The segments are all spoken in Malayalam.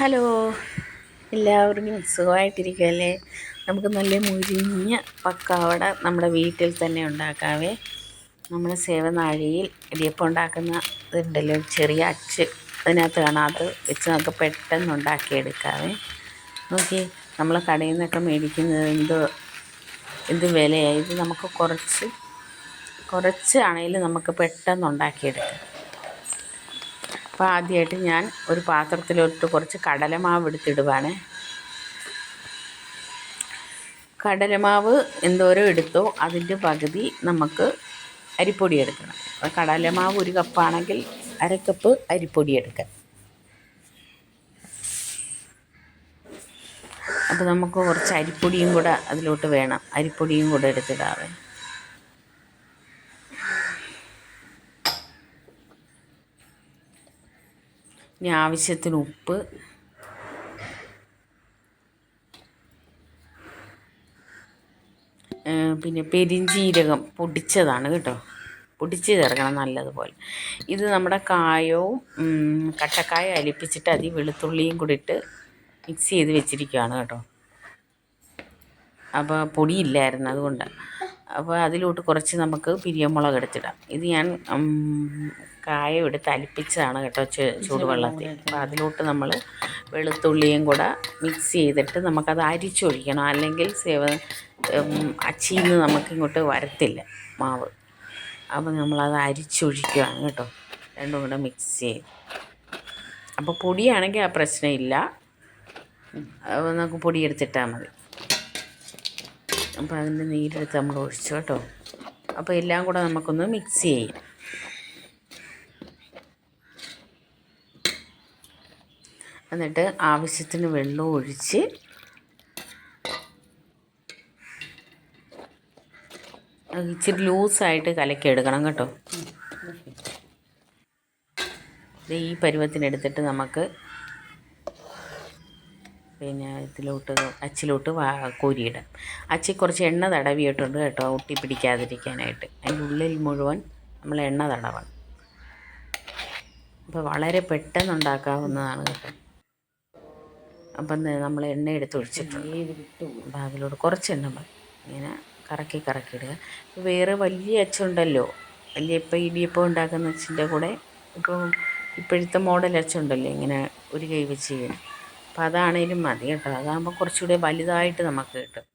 ഹലോ. എല്ലാവർക്കും സുഖമായിട്ടിരിക്കുകയല്ലേ? നമുക്ക് നല്ല മുരിഞ്ഞ പക്കാവട നമ്മുടെ വീട്ടിൽ തന്നെ ഉണ്ടാക്കാവേ. നമ്മൾ സേവനാഴിയിൽ ഇടിയപ്പം ഉണ്ടാക്കുന്ന ഇതുണ്ടല്ലോ ചെറിയ അച്ച്. അതിനകത്ത് അത് വെച്ച് നമുക്ക് പെട്ടെന്ന് ഉണ്ടാക്കിയെടുക്കാവേ. നോക്കി നമ്മൾ കടയിൽ നിന്നൊക്കെ മേടിക്കുന്നത് എന്ത് എന്ത് വിലയായി ഇത് നമുക്ക് കുറച്ച് കുറച്ച് കുറച്ചാണെങ്കിലും നമുക്ക് പെട്ടെന്ന് ഉണ്ടാക്കിയെടുക്കാം. അപ്പോൾ ആദ്യമായിട്ട് ഞാൻ ഒരു പാത്രത്തിലോട്ട് കുറച്ച് കടലമാവ് എടുത്തിടുവാണ്. കടലമാവ് എന്തോരം എടുത്തോ. അതിന്റെ പകുതി നമുക്ക് അരിപ്പൊടി എടുക്കണം. കടലമാവ് ഒരു കപ്പാണെങ്കിൽ കപ്പ് അരിപ്പൊടി എടുക്കാം അപ്പോൾ നമുക്ക് കുറച്ച് അരിപ്പൊടിയും കൂടെ അതിലോട്ട് വേണം. അരിപ്പൊടിയും കൂടെ എടുത്തിടാവേ ഇനി ആവശ്യത്തിന് ഉപ്പ്. പിന്നെ പെരിഞ്ചീരകം പൊടിച്ചതാണ് കേട്ടോ. പൊടിച്ച് ചേർക്കണം നല്ലതുപോലെ. ഇത് നമ്മുടെ കായവും കട്ടക്കായ അലിപ്പിച്ചിട്ട് അതി വെളുത്തുള്ളിയും കൂടി ഇട്ട് മിക്സ് ചെയ്ത് വെച്ചിരിക്കുകയാണ് കേട്ടോ. അപ്പോൾ പൊടിയില്ലായിരുന്നു അതുകൊണ്ട്. അപ്പോൾ അതിലോട്ട് കുറച്ച് നമുക്ക് പിരിയമുളക് എടുത്തിടാം. ഇത് ഞാൻ കായം എടുത്ത് അലിപ്പിച്ചതാണ് കേട്ടോ ചൂടുവെള്ളത്തിൽ. അപ്പോൾ അതിലോട്ട് നമ്മൾ വെളുത്തുള്ളിയും കൂടെ മിക്സ് ചെയ്തിട്ട് നമുക്കത് അരിച്ചൊഴിക്കണം. അല്ലെങ്കിൽ സേവ അച്ചിന്ന് നമുക്കിങ്ങോട്ട് വരത്തില്ല മാവ്. അപ്പോൾ നമ്മളത് അരിച്ചൊഴിക്കുകയാണ് കേട്ടോ. രണ്ടും കൂടെ മിക്സ് ചെയ്ത്. അപ്പോൾ പൊടിയാണെങ്കിൽ ആ പ്രശ്നമില്ല. നമുക്ക് പൊടിയെടുത്തിട്ടാൽ മതി. അപ്പോൾ അതിന്റെ നീരെടുത്ത് നമ്മൾ ഒഴിച്ചു കേട്ടോ. അപ്പോൾ എല്ലാം കൂടെ നമുക്കൊന്ന് മിക്സ് ചെയ്യാം. എന്നിട്ട് ആവശ്യത്തിന് വെള്ളം ഒഴിച്ച് ഇച്ചിരി ലൂസായിട്ട് കലക്കി എടുക്കണം കേട്ടോ. ഈ പരുവത്തിനെടുത്തിട്ട് നമുക്ക് പിന്നെ ഇതിലോട്ട് അച്ചിലോട്ട് കോരിയിടാം. അച്ചി കുറച്ച് എണ്ണ തടവിയിട്ടുണ്ട് കേട്ടോ ഒട്ടി പിടിക്കാതിരിക്കാനായിട്ട്. അതിന്റെ ഉള്ളിൽ മുഴുവൻ നമ്മൾ എണ്ണ തടവണം. അപ്പോൾ വളരെ പെട്ടെന്നുണ്ടാക്കാവുന്നതാണ് കേട്ടോ. അപ്പം നമ്മൾ എണ്ണ എടുത്ത് ഒഴിച്ചിട്ടുണ്ട് അപ്പം അതിലോട്ട് കുറച്ച് എണ്ണ മതി. ഇങ്ങനെ കറക്കി കറക്കി ഇടുക. വേറെ വലിയ അച്ചുണ്ടല്ലോ. വലിയ ഇപ്പം ഇടിയപ്പം ഉണ്ടാക്കുന്ന അച്ചിന്റെ കൂടെ ഇപ്പോൾ ഇപ്പോഴത്തെ മോഡൽ അച്ചുണ്ടല്ലോ ഇങ്ങനെ ഒരു കൈ വെച്ച് ചെയ്യുന്നത്. അപ്പോൾ അതാണേലും മതി കേട്ടോ. അതാകുമ്പോൾ കുറച്ചുകൂടെ വലുതായിട്ട് നമുക്ക് കിട്ടും.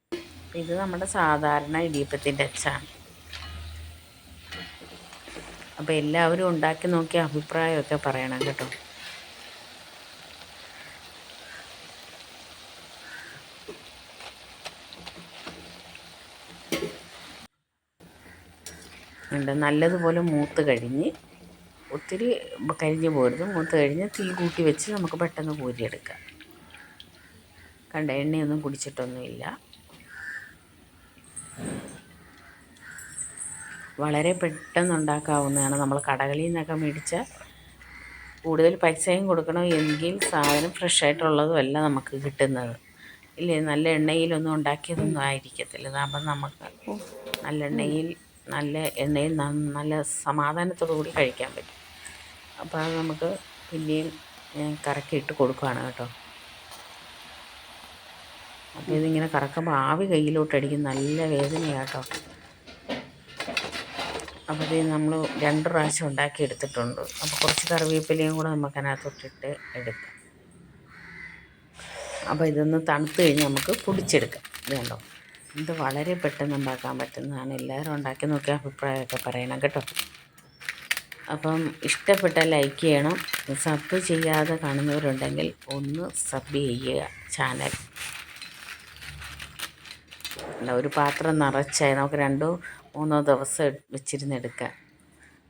ഇത് നമ്മുടെ സാധാരണ ഇടിയപ്പത്തിന്റെ അച്ചാണ്. അപ്പോൾ എല്ലാവരും ഉണ്ടാക്കി നോക്കി അഭിപ്രായമൊക്കെ പറയണം കേട്ടോ. ഉണ്ട്. നല്ലതുപോലെ മൂത്ത് കഴിഞ്ഞ് ഒത്തിരി കരിഞ്ഞ് പോരുത്. മൂത്ത് കഴിഞ്ഞ് തീ കൂട്ടി വെച്ച് നമുക്ക് പെട്ടെന്ന് കോരിയെടുക്കാം. കണ്ട എണ്ണയൊന്നും കുടിച്ചിട്ടൊന്നുമില്ല. വളരെ പെട്ടെന്ന് ഉണ്ടാക്കാവുന്നതാണ് നമ്മൾ കടകളിൽ നിന്നൊക്കെ മേടിച്ച കൂടുതൽ പൈസയും കൊടുക്കണം എങ്കിൽ സാധനം ഫ്രഷ് ആയിട്ടുള്ളതും അല്ല നമുക്ക് കിട്ടുന്നത്. ഇല്ലേ? നല്ല എണ്ണയിലൊന്നും ഉണ്ടാക്കിയതൊന്നും ആയിരിക്കത്തില്ല. അപ്പം നമുക്ക് നല്ല എണ്ണയിൽ നല്ല എണ്ണയിൽ നല്ല സമാധാനത്തോടു കൂടി കഴിക്കാൻ പറ്റും. അപ്പോൾ അത് നമുക്ക് പിന്നെയും കറക്കിയിട്ട് കൊടുക്കുകയാണ് കേട്ടോ. അപ്പോൾ ഇതിങ്ങനെ കറക്കുമ്പോൾ ആവി കയ്യിലോട്ടടിക്കും. നല്ല വേദനയാട്ടോ അപ്പോൾ ഇത് നമ്മൾ രണ്ട് പ്രാവശ്യം ഉണ്ടാക്കി എടുത്തിട്ടുണ്ട് അപ്പോൾ കുറച്ച് കറിവേപ്പിലയും കൂടെ നമുക്ക് എടുക്കാം. അപ്പോൾ ഇതൊന്ന് തണുത്ത് കഴിഞ്ഞ് നമുക്ക് പൊടിച്ചെടുക്കാം. ഇത് കണ്ടോ ഇത് വളരെ പെട്ടെന്ന് ഉണ്ടാക്കാൻ പറ്റുന്നതാണ്. എല്ലാവരും ഉണ്ടാക്കി നോക്കിയ അഭിപ്രായമൊക്കെ പറയണം കേട്ടോ. അപ്പം ഇഷ്ടപ്പെട്ട ലൈക്ക് ചെയ്യണം. സബ് ചെയ്യാതെ കാണുന്നവരുണ്ടെങ്കിൽ ഒന്ന് സബ് ചെയ്യുക ചാനൽ ഒരു പാത്രം നിറച്ചായി നമുക്ക് രണ്ടോ മൂന്നോ ദിവസം വെച്ചിരുന്നെടുക്കാം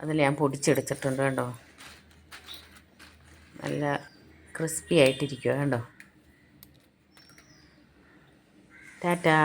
അതിൽ ഞാൻ പൊടിച്ചെടുത്തിട്ടുണ്ട് കേട്ടോ. നല്ല ക്രിസ്പി ആയിട്ടിരിക്കുക കേട്ടോ. ടാറ്റാ.